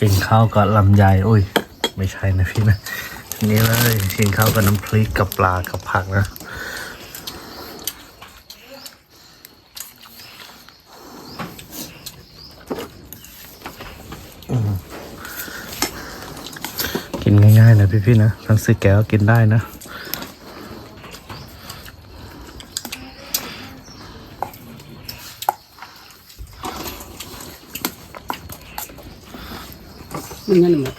กินข้าวกับลำไยอุ้ย ไม่ใช่นะพี่นะนี่เลยกินข้าวกับน้ำพริกกับปลากับผักนะกินง่ายๆนะพี่ๆนะทั้งสิแก้วกินได้นะ มันนั่นแหละ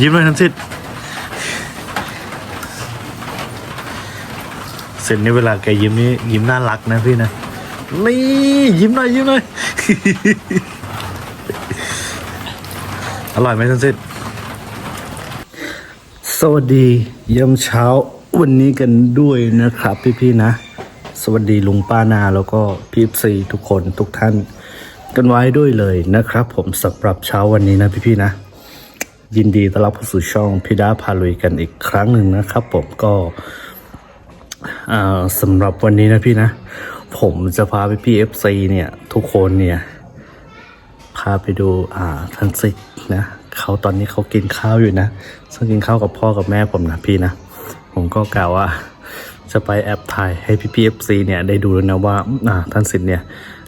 ยิ้มเลยทั้งสิทธิ์เสร็จนี่เวลาแกยิ้มนี่ยิ้มน่ารักนะพี่นะนี่ยิ้มหน่อยยิ้มหน่อยอร่อยไหมทั้งสิทธิ์สวัสดียามเช้าวันนี้กันด้วยนะครับ พี่ๆนะ สวัสดีลุงป้านาแล้วก็พี่ซีทุกคนทุกท่าน กันไว้ด้วยเลยนะครับ ผมสำหรับเช้าวันนี้นะพี่ๆนะ ยินดีต้อนรับเข้าสู่ช่องพิดาพาลุยกันอีกครั้งหนึ่งนะครับ ผมก็สำหรับวันนี้นะพี่นะ ผมจะพาไปพี่เอฟซีเนี่ย ทุกคนเนี่ย พาไปดูอ่าทันซิกนะเขาตอนนี้เขากินข้าวอยู่นะซึ่งกินข้าวกับพ่อกับแม่ผมนะพี่นะ ผมก็กล่าวว่าจะไปแอปถ่ายให้พี่พีเอฟซีเนี่ยได้ดูแล้วนะว่าอ่าท่านสิทธิ์เนี่ย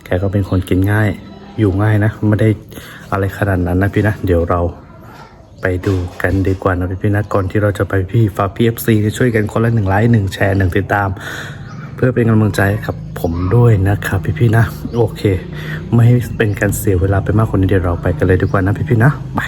แกก็เป็นคนกินง่ายอยู่ง่ายนะ ไม่ได้อะไรขนาดนั้นนะพี่นะ เดี๋ยวเรา ไปดูกันดีกว่านะพี่ๆนะก่อนที่เราจะไปพี่ฝากพี่เอฟซีช่วยกันคนละหนึ่งไลค์หนึ่งแชร์หนึ่งติดตาม เพื่อเป็นกำลังใจกับผมด้วยนะครับพี่ๆนะโอเค ไม่ให้เป็นการเสียเวลาไปมากคนี้เดี๋ยวเราไปกันเลยดีกว่านะพี่ๆนะไป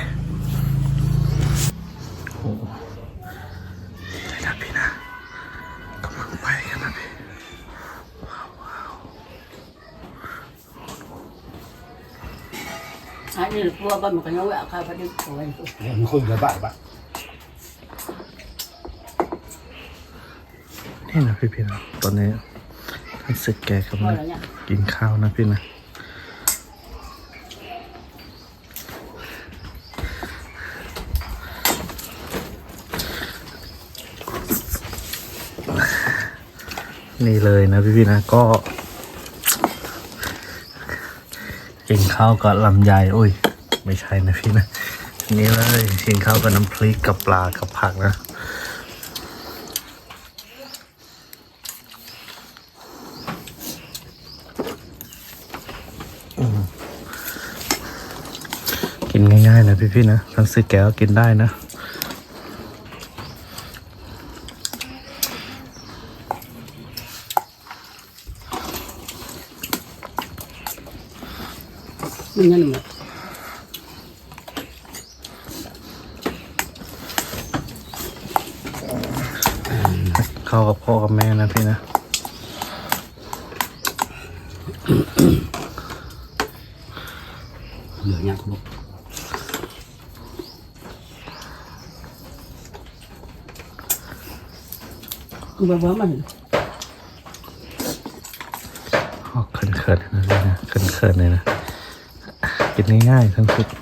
อันนี้พวกบ้ามันก็ยังแหวกข้าวพอดีโอ้ยมันคุยกับบ้านบ้านนี่นะพี่ๆนะตอนนี้ท่านเสร็จแกกำลังแล้วเนี่ยกินข้าวนะพี่นะ นี่เลยนะพี่พี่ๆนะก็ กินข้าวกับลำไยอุ้ย ไม่ใช่นะพี่นะนี่เลยกินข้าวกับน้ำพริกกับปลากับผักนะกินง่ายๆนะพี่พี่ๆนะทั้งซื้อแก้วกินได้นะ มันนั่นแหละเข้ากับพ่อกับแม่นะพี่นะเหลือเนี่ยลูกคือแบบว่ามันออกเขินๆนะพี่นะเขินๆเลยนะ กินง่ายๆทั้งสิทธิ์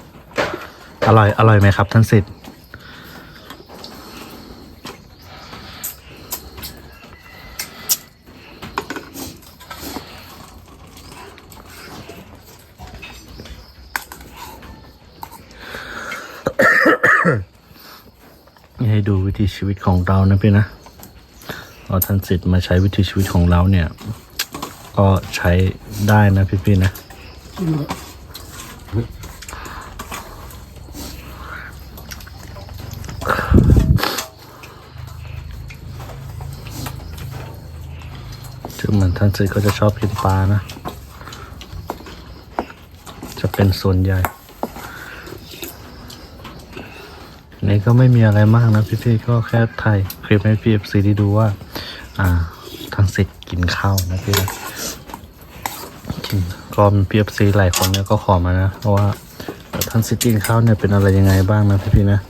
อร่อยอร่อยไหมครับ ท่านสิทธิ์นี่ให้ดูวิถีชีวิตของเรานะพี่นะเอาท่านสิทธิ์มาใช้วิถีชีวิตของเราเนี่ย ก็ใช้ได้นะพี่ๆนะ เลยซึ่งเหมือนท่านซื้อก็จะชอบกินปลานะ จะเป็นส่วนใหญ่นี่ก็ไม่มีอะไรมากนะพี่ๆก็แค่ถ่ายคลิปให้พี่เอฟซีได้ดูว่า อ่าทางสิทธิ์กินข้าวนะพี่นะกินก็มีพีเอฟซีหลายคนเนี่ยก็ขอมานะเพราะว่าท่านสิทธิ์กินข้าวเนี่ยเป็นอะไรยังไงบ้างนะพี่ๆนะ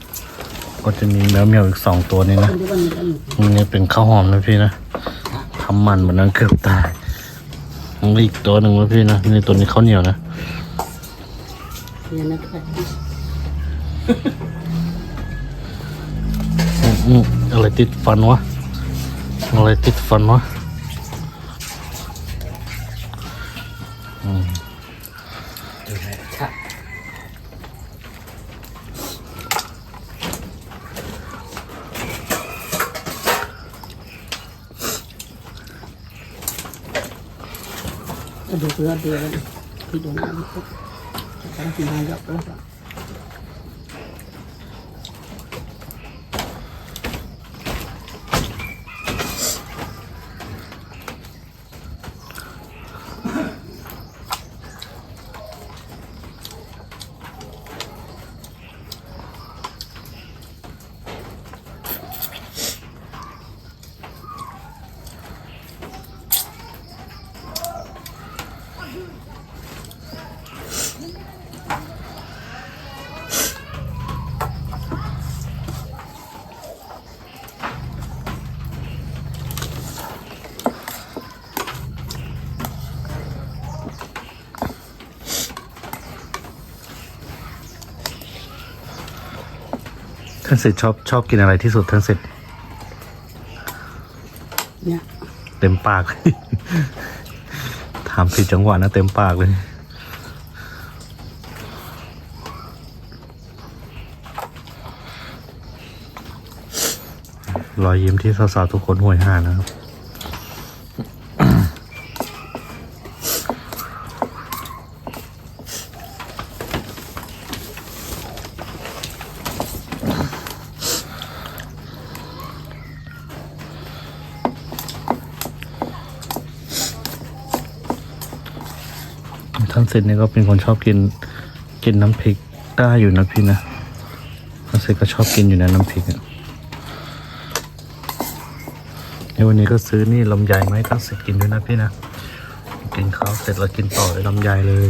ก็จะมีแมวเหมียวอีกสองตัวนี่นะคนที่บ้านมันกันนี่เป็นข้าวหอมนะพี่นะทำมันเหมือนนั้นเกือบตายมีอีกตัวหนึ่งนะพี่นะนี่ตัวนี้ข้าวเหนียวนะเนี่ยนะก็ได้อืมอืมอะไรติดฟันวะอะไรติดฟันวะ ก็ดูเพื่อเดียวที่โดนน้ำก็จะกินน้ำเยอะแล้วก็ ท่านเสร็จชอบชอบกินอะไรที่สุดท่านเสร็จเนี่ยเต็มปาก ถามผิดจังหวะนะเต็มปากเลย รอยยิ้มที่สาวๆทุกคนห่วยห่านะครับ สร็จเนี่ยก็เป็นคนชอบกินกินน้ำพริกได้อยู่นะพี่นะท่านเสร็จก็ชอบกินอยู่นะน้ำพริกอะในวันนี้ก็ซื้อนี่ลำไยมาให้ท่านเสร็จกินด้วยนะพี่นะ กินข้าวเสร็จแล้วกินต่อด้วยลำไยเลย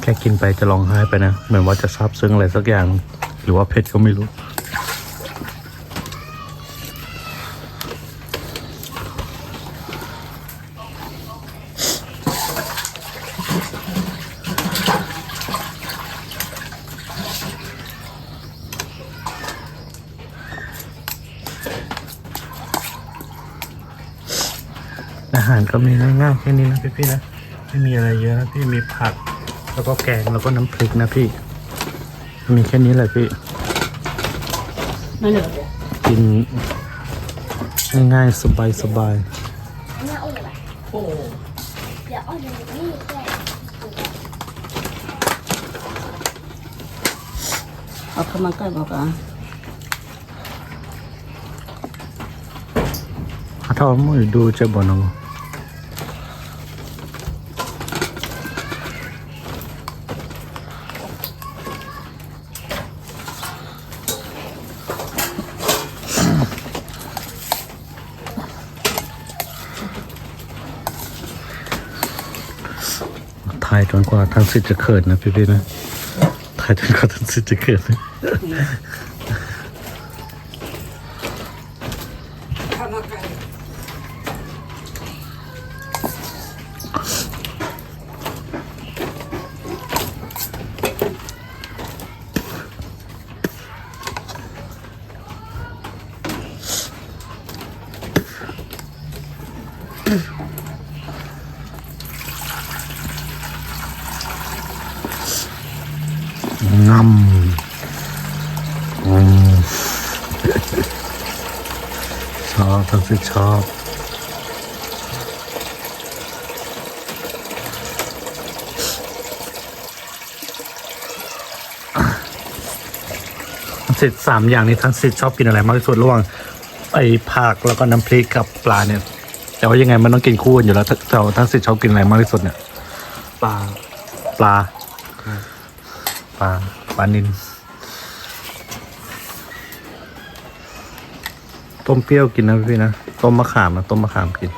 แค่กินไปจะร้องไห้ไปนะ เหมือนว่าจะซาบซึ้งอะไรสักอย่าง หรือว่าเผ็ดก็ไม่รู้ มีง่ายๆแค่นี้นะพี่ๆนะไม่มีอะไรเยอะนะพี่มีผัก แล้วก็แกงแล้วก็น้ำพริกนะพี่ มีแค่นี้แหละพี่ไม่เหลือกินง่ายๆสบายสอายเอาขมันไก่บอกก่นถ้าเอามือดูจะบ่นอา ถ่ายจนกว่าทั้งสิทธิ์จะเขินนะพี่ๆนะถ่ายจนกว่าทั้งสิทธิ์จะเขินนะ เข้ามาใกล้ งำอืม ชอบทั้งสิชอบเสร็จสามอย่างนี้ทั้งสิทธิ์ชอบกินอะไรมากที่สุดระหว่างไอ้ผักแล้วก็น้ำพริกกับปลาเนี่ย แต่ว่ายังไงมันต้องกินคู่กันอยู่แล้วแต่แต่ว่าทั้งสิทธิ์ชอบกินอะไรมากที่สุดเนี่ย ปลา ปลา ปลา ปลานิน ต้มเปรี้ยวกินนะพี่นะต้มมะขามนะต้มมะขามกิน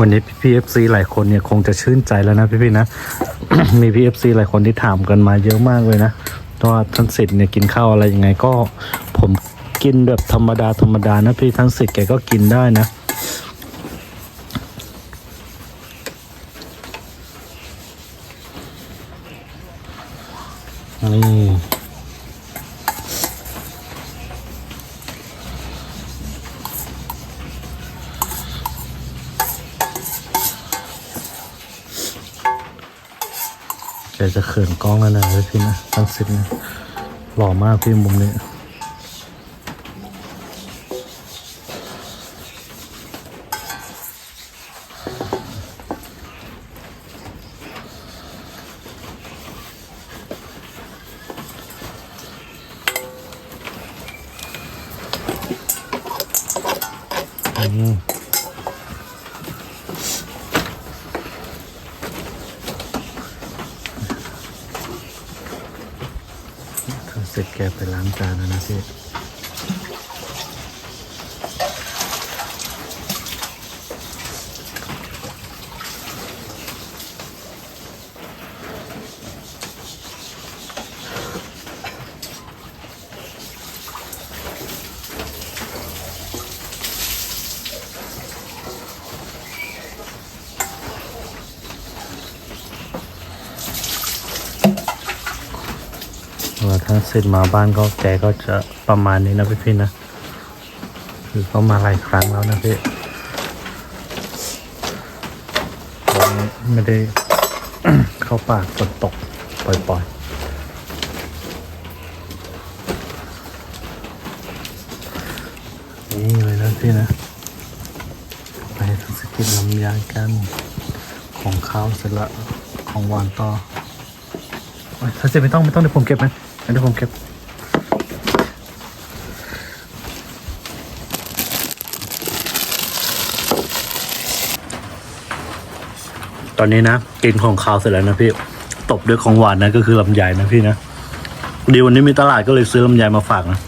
วันนี้พี่เอฟซีหลายคนเนี่ยคงจะชื่นใจแล้วนะพี่ๆนะ มีพี่เอฟซีหลายคนที่ถามกันมาเยอะมากเลยนะ ว่าท่านสิทธิ์เนี่ยกินข้าวอะไรยังไงก็ผมกินแบบธรรมดาธรรมดานะพี่ท่านสิทธิ์แกก็กินได้นะ แกจะเขินกล้องแล้วนะพี่นะตั้งสิบนะหล่อมากพี่มุมนี้ อืมทำเสร็จแกไปล้างจานแล้วนะพี่ เสร็จมาบ้านก็แกก็จะประมาณนี้นะพี่พี่ๆนะคือเขามาหลายครั้งแล้วนะพี่วันนี้ไม่ได้เข้าป่าฝนตกปล่อยๆนี่เลยนะพี่นะ ไปทำสกินลำยายกันของข้าวเสร็จละของหวานต่อถ้าเสร็จไม่ต้องไม่ต้องเดี๋ยวผมเก็บน เดี๋ยวผมเก็บตอนนี้นะกินของข้าวเสร็จแล้วนะพี่ ตบด้วยของหวานนะก็คือลำไยนะพี่นะดีวันนี้มีตลาดก็เลยซื้อลำไยมาฝากนะ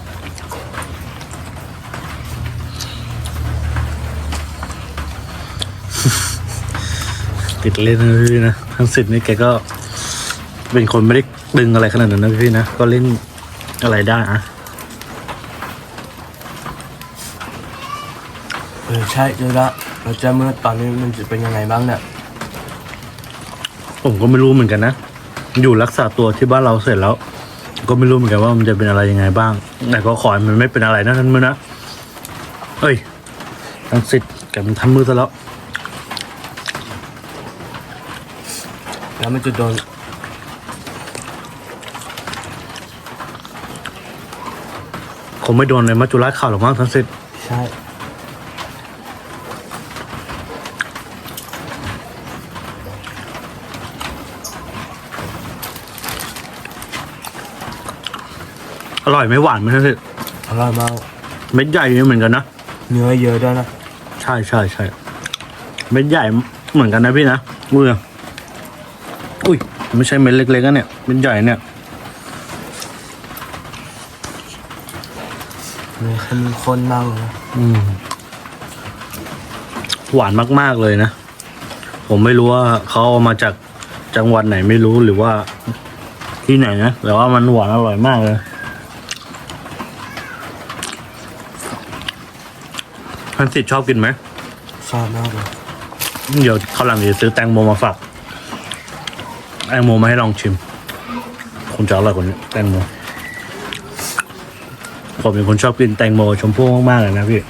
ติดเล่นนะพี่นะทั้งสิทธิ์นี่แกก็ เป็นคนไม่ได้ดึงอะไรขนาดนั้นนะพี่นะ ก็เล่นอะไรได้อะเออใช่เจอละเราจะเมื่อตอนนี้มันจะเป็นยังไงบ้างเนี่ยผมก็ไม่รู้เหมือนกันนะ อยู่รักษาตัวที่บ้านเราเสร็จแล้ว ก็ไม่รู้เหมือนกันว่ามันจะเป็นอะไรยังไงบ้าง แต่ก็ขอให้มันไม่เป็นอะไรนะท่านมือนะเฮ้ยทั้งสิทธิ์แกมันทำมือซะแล้ว แล้วมันจะโดน งไม่โดนเลยมัจจุราชข่าวหรอกมั้งทั้งสิทธิ์ใช่ อร่อยไหม่หวานไหมทั้งสิทธิ์อร่อยมาก เม็ดใหญ่เหมือนกันนะ เนื้อเยอะด้วยนะ ใช่ใช่ใช่เม็ดใหญ่เหมือนกันนะพี่นะมืออุ้ย ไม่ใช่เม็ดเล็กๆนะเนี่ย เม็ดใหญ่เนี่ย เนื้อเข้มข้นมากเลยนะอืม หวานมากๆเลยนะ ผมไม่รู้ว่าเขาเอามาจากจังหวัดไหนไม่รู้หรือว่า ที่ไหนนะแต่ว่ามันหวานอร่อยมากเลย ท่านสิทธิ์ชอบกินไหม ชอบมากเลยเดี๋ยวเขาวหลังจะซื้อแตงโมมาฝากแตงโมมาให้ลองชิมคงจะอร่อยกว่านี้แตงโม ผมเป็นคนชอบกินแตงโมชมพู่มากๆเลยนะพี่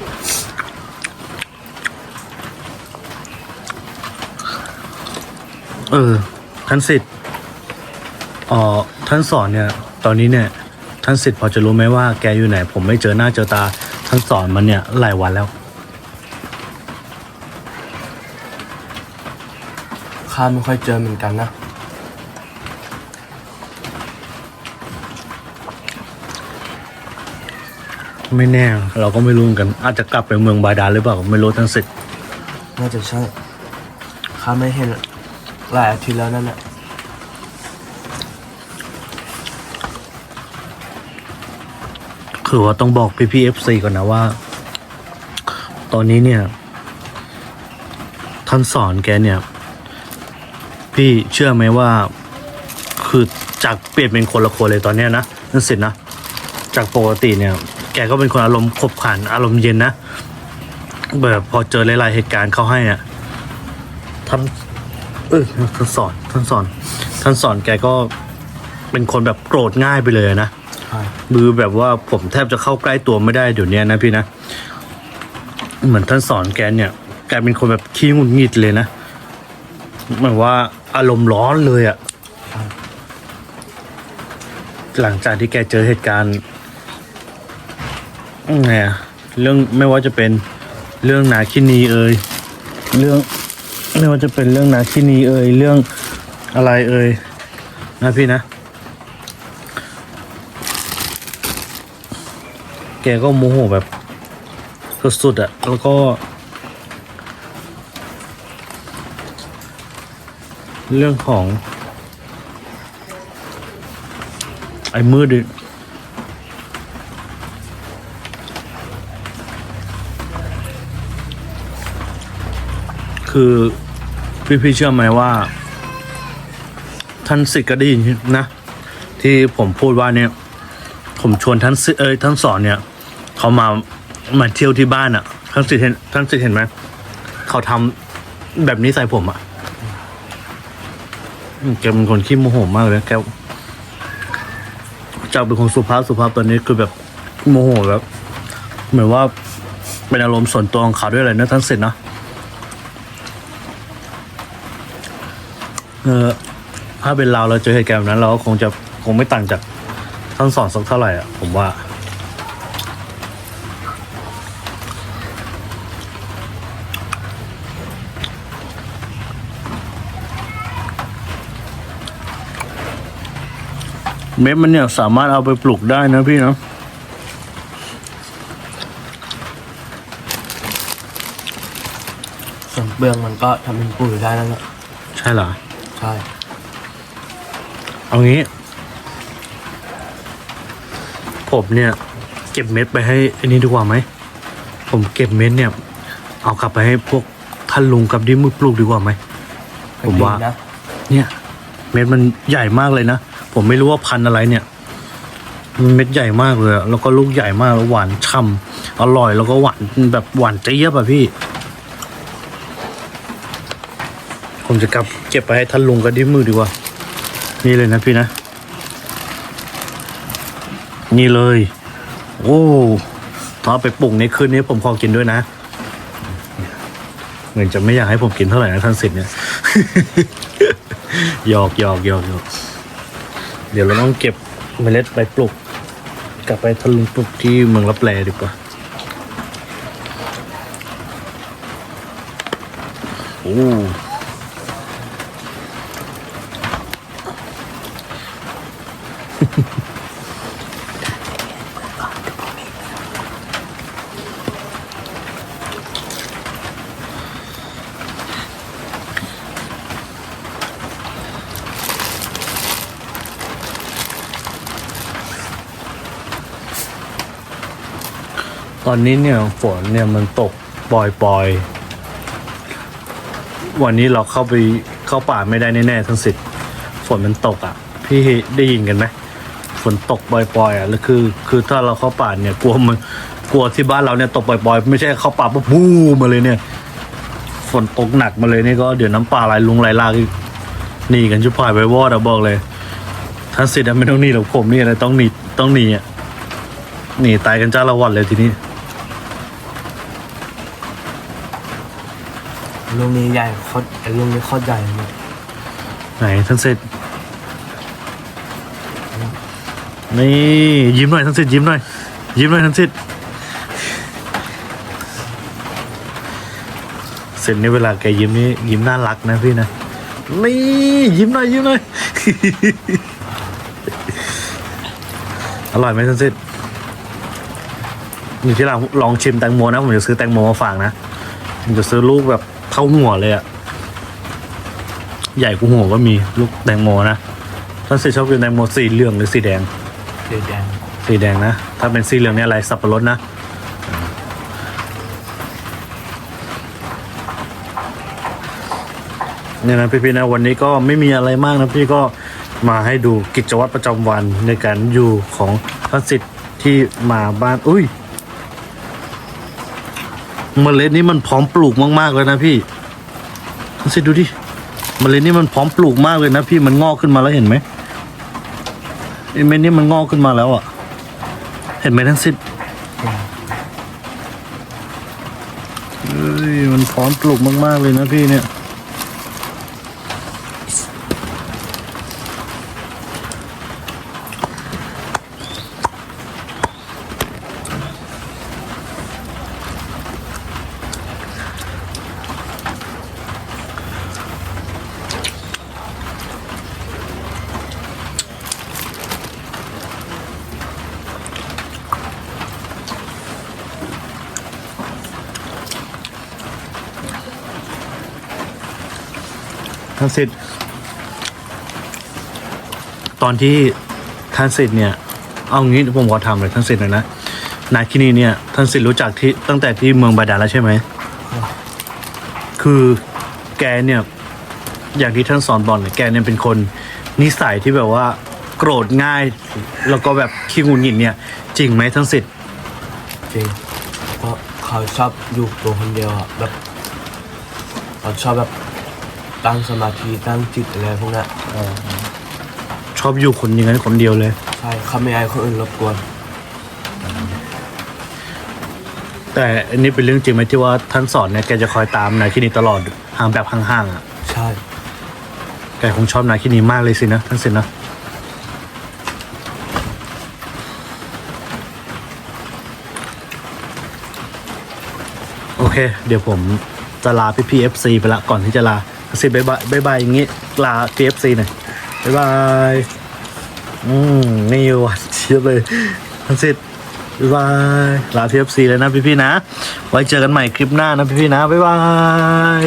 เออท่านสิทธิ์อ๋อท่านสอนเนี่ย ตอนนี้เนี่ย ท่านสิทธิ์พอจะรู้ไหมว่าแกอยู่ไหน ผมไม่เจอหน้าเจอตา ท่านสอนมันเนี่ยหลายวันแล้ว ข้าไม่ค่อยเจอเหมือนกันนะ ไม่แน่ เราก็ไม่รู้เหมือนกัน อาจจะกลับไปเมืองบาดาลหรือเปล่าไม่รู้ท่านสิทธิ์น่าจะใช่ข้าไม่เห็นหลายอาทิตย์แล้วนั่นแหละคือว่าต้องบอกพี่พีเอฟซีก่อนนะว่า ตอนนี้เนี่ย ท่านสอนแกเนี่ย พี่เชื่อไหมว่า คือจากเปลี่ยนเป็นคนละคนเลยตอนเนี้ยนะนั่นสินะ จากปกติเนี่ย แกก็เป็นคนอารมณ์ขบขันอารมณ์เย็นนะแบบพอเจอหลายๆเหตุการณ์เข้าให้อะท่านเออท่านสอนท่านสอน ท่านสอนแกก็เป็นคนแบบโกรธง่ายไปเลยนะใช่มือแบบว่าผมแทบจะเข้าใกล้ตัวไม่ได้เดี๋ยวนี้นะพี่นะ เหมือนท่านสอนแกเนี่ยแกเป็นคนแบบขี้หงุดหงิดเลยนะเหมือนว่าอารมณ์ร้อนเลยอะหลังจากที่แกเจอเหตุการณ์ ไงอะเรื่องไม่ว่าจะเป็นเรื่องนาคินีเอ่ยเรื่องไม่ว่าจะเป็นเรื่องนาคินีเอ่ยเรื่องอะไรเอ่ยนะพี่นะ แกก็โมโหแบบสุดๆอะแล้วก็เรื่องของ ไอ้มืด คือพี่ๆเชื่อไหมว่า ท่านสิทธิ์ก็ได้ยินนะ ที่ผมพูดว่าเนี่ย ผมชวนท่านสิเอ้ยท่านสอนเนี่ย เขามามาเที่ยวที่บ้านอะ่ะ ท่านสิทธิ์เห็นท่านสิทธิ์เห็นไหมเขาทำแบบนี้ใส่ผมอะ่ะอืมแกเป็นคนขี้โมโหมากเลยแกจากเป็นคนสุภาพสุภาพตอนนี้คือแบบโมโหแบบเหมือนว่าเป็นอารมณ์ส่วนตัวของเขาด้วยอะไรนะท่านสิทธิ์นะ เออถ้าเป็นเราเราเจอเหตุการณ์แบบนั้น เราก็คงจะคงไม่ต่างจากท่านสอนสักเท่าไหร่อะผมว่า เม็ดมันเนี่ยสามารถเอาไปปลูกได้นะพี่นะส่วนเปลืองมันก็ทำเป็นปุ๋ยได้แล้วแหละใช่เหรอใช่ เอางี้ ผมเนี่ย เก็บเม็ดไปให้อันนี้ดีกว่าไหม ผมเก็บเม็ดเนี่ย เอากลับไปให้พวกท่านลุงกับดิมือปลูกดีกว่าไหม ผมว่า นะเนี่ย เม็ดมันใหญ่มากเลยนะ ผมไม่รู้ว่าพันธุ์อะไรเนี่ย มันเม็ดใหญ่มากเลยอะแล้วก็ลูกใหญ่มากแล้วหวานฉ่ำอร่อยแล้วก็หวานแบบหวานเจี๊ยบอะพี่ ผมจะกลับเก็บไปให้ท่านลุงกับดิมือดีกว่า นี่เลยนะพี่นะ นี่เลย โอ้ถ้าเอาไปปรุงในคืนนี้ผมขอกินด้วยนะ เหมือนจะไม่อยากให้ผมกินเท่าไหร่นะท่านสิทธิ์เนี่ยหยอกหยอกหยอกหยอกเดี๋ยวเราต้องเก็บเมล็ดไปปลูก กลับไปทะลุปลูกที่เมืองรับแลดีกว่าโอ้ ตอนนี้เนี่ยฝนเนี่ยมันตกปล่อยๆ วันนี้เราเข้าไปเข้าป่าไม่ได้แน่ๆทั้งสิทธิ์ฝนมันตกอะ พี่ได้ยินกันไหม ฝนตกปล่อยๆอะแล้วคือ คือถ้าเราเข้าป่าเนี่ยกลัวมันกลัวที่บ้านเราเนี่ยตกปล่อยๆ ไม่ใช่เข้าป่าปุ๊บบูมมาเลยเนี่ย ฝนตกหนักมาเลยนี่ก็เดี๋ยวน้ำป่าไหลลุงไหลลากอีกหนีกันชุบพายไปวอดอะบอกเลยท่านสิทธิ์อะไม่ต้องหนีหรอกผมนี่อะไรต้องหนีต้องหนีอะหนีตายกันจ้าละวันเลยทีนี้ลูกนี้ใหญ่โคตรไอ้ลูกนี้โคตรใหญ่เลยไหนท่านเสร็จ นี่ยิ้มหน่อยท่านเสร็จยิ้มหน่อยยิ้มหน่อยท่านเสร็จเสร็จในเวลาแกยิ้มนี่ยิ้มน่ารักนะพี่นะนี่ยิ้มหน่อยยิ้มหน่อยอร่อยไหมท่านเสร็จอยู่ที่เราลองชิมแตงโมนะผมจะซื้อแตงโมมาฝากนะผมจะซื้อลูกแบบเท่าหัวเลยอะใหญ่กูหัวก็มีลูกแตงโมนะท่านสิชอบกินแตงโมสีเหลืองหรือสีแดง สีแดงสีแดงนะ ถ้าเป็นสีเหลืองเนี่ยอะไรสับปะรดนะเนี่ยนะพี่ๆนะวันนี้ก็ไม่มีอะไรมากนะพี่ก็มาให้ดูกิจวัตรประจำวันในการอยู่ของท่านสิทธิ์ที่มาบ้านอุ้ยเมล็ดนี้มันพร้อมปลูกมากๆเลยนะพี่ท่านสิทธิ์ดูดิเมล็ดนี้มันพร้อมปลูกมากเลยนะพี่มันงอกขึ้นมาแล้วเห็นไหม ไอ้เม็ดนี่มันงอกขึ้นมาแล้วอะ เห็นไหมทั้งสิ้นเฮ้ย มันพร้อมปลูกมาก ๆ เลยนะพี่เนี่ย ท่านสิทธิ์ตอนที่ท่านสิทธิ์เนี่ย เอางี้ผมขอทำเลยท่านสิทธิ์หน่อยนะนาคินีเนี่ยท่านสิทธิ์รู้จักที่ตั้งแต่ที่เมืองบาดาลแล้วใช่ไหมคือแกเนี่ย อย่างที่ท่านสอนบอลเนี่ยแกเนี่ยเป็นคนนิสัยที่แบบว่า โกรธง่าย แล้วก็แบบขี้งุนหงิดเนี่ย จริงไหมท่านสิทธิ์จริงเพราะเขาชอบอยู่ตัวคนเดียวอะแบบเขาชอบแบบ ตั้งสมาธิตั้งจิตอะไรพวกนั้นชอบอยู่คนอย่างนั้นคนเดียวเลย ใช่เขาไม่ให้คนอื่นรบกวน แต่อันนี้เป็นเรื่องจริงไหมที่ว่าท่านสอนเนี่ยแกจะคอยตามนาคินีตลอดห่างแบบห่างๆอะใช่แกคงชอบนาคินีมากเลยสินะท่านสินนะโอเค เดี๋ยวผมจะลาพี่พีเอฟซีไปละก่อนที่จะลา สิบายบายบายบายอย่างงี้ลา KFC หน่อยบายบายอืมนี่หวัดเชียบเลยท่านสิทธิ์บายบายลา KFC เลยนะพี่ๆนะ ไว้เจอกันใหม่คลิปหน้านะพี่ๆนะบายบาย